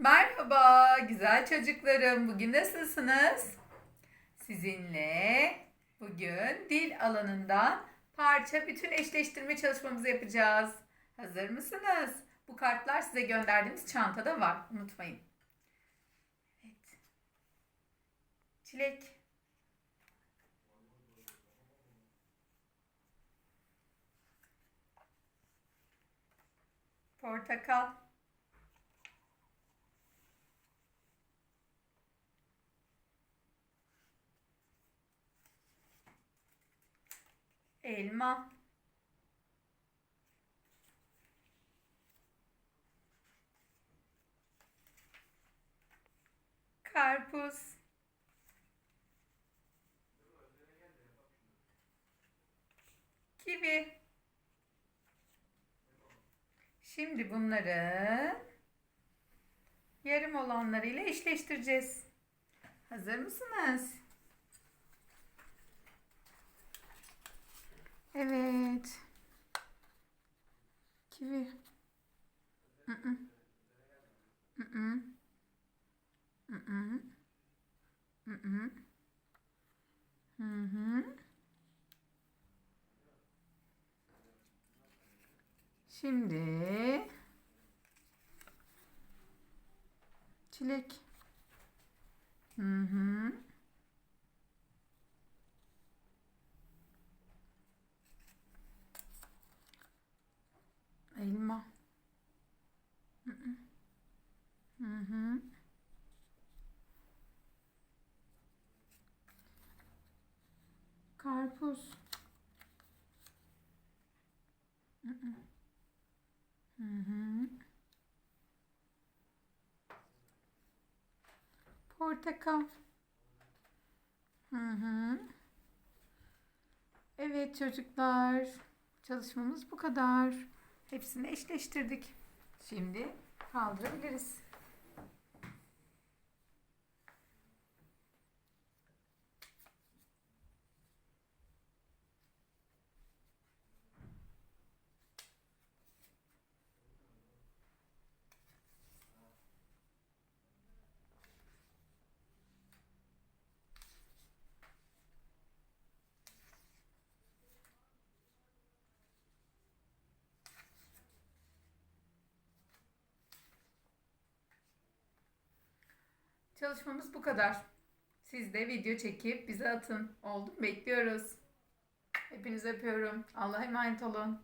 Merhaba güzel çocuklarım. Bugün nasılsınız? Sizinle bugün dil alanından parça bütün eşleştirme çalışmamızı yapacağız. Hazır mısınız? Bu kartlar size gönderdiğimiz çantada var. Unutmayın. Evet. Çilek. Portakal. Elma. Karpuz. Kivi. Şimdi bunları yarım olanlarıyla eşleştireceğiz. Hazır mısınız? Evet. Kivi. Hı hı. Şimdi çilek. Hı hı. Elma. Hı hı. Hı hı. Karpuz. Hı hı. Portakal. Hı hı. Evet çocuklar. Çalışmamız bu kadar. Hepsini eşleştirdik. Şimdi kaldırabiliriz. Çalışmamız bu kadar. Siz de video çekip bize atın. Oldu mu? Bekliyoruz. Hepinizi öpüyorum. Allah'a emanet olun.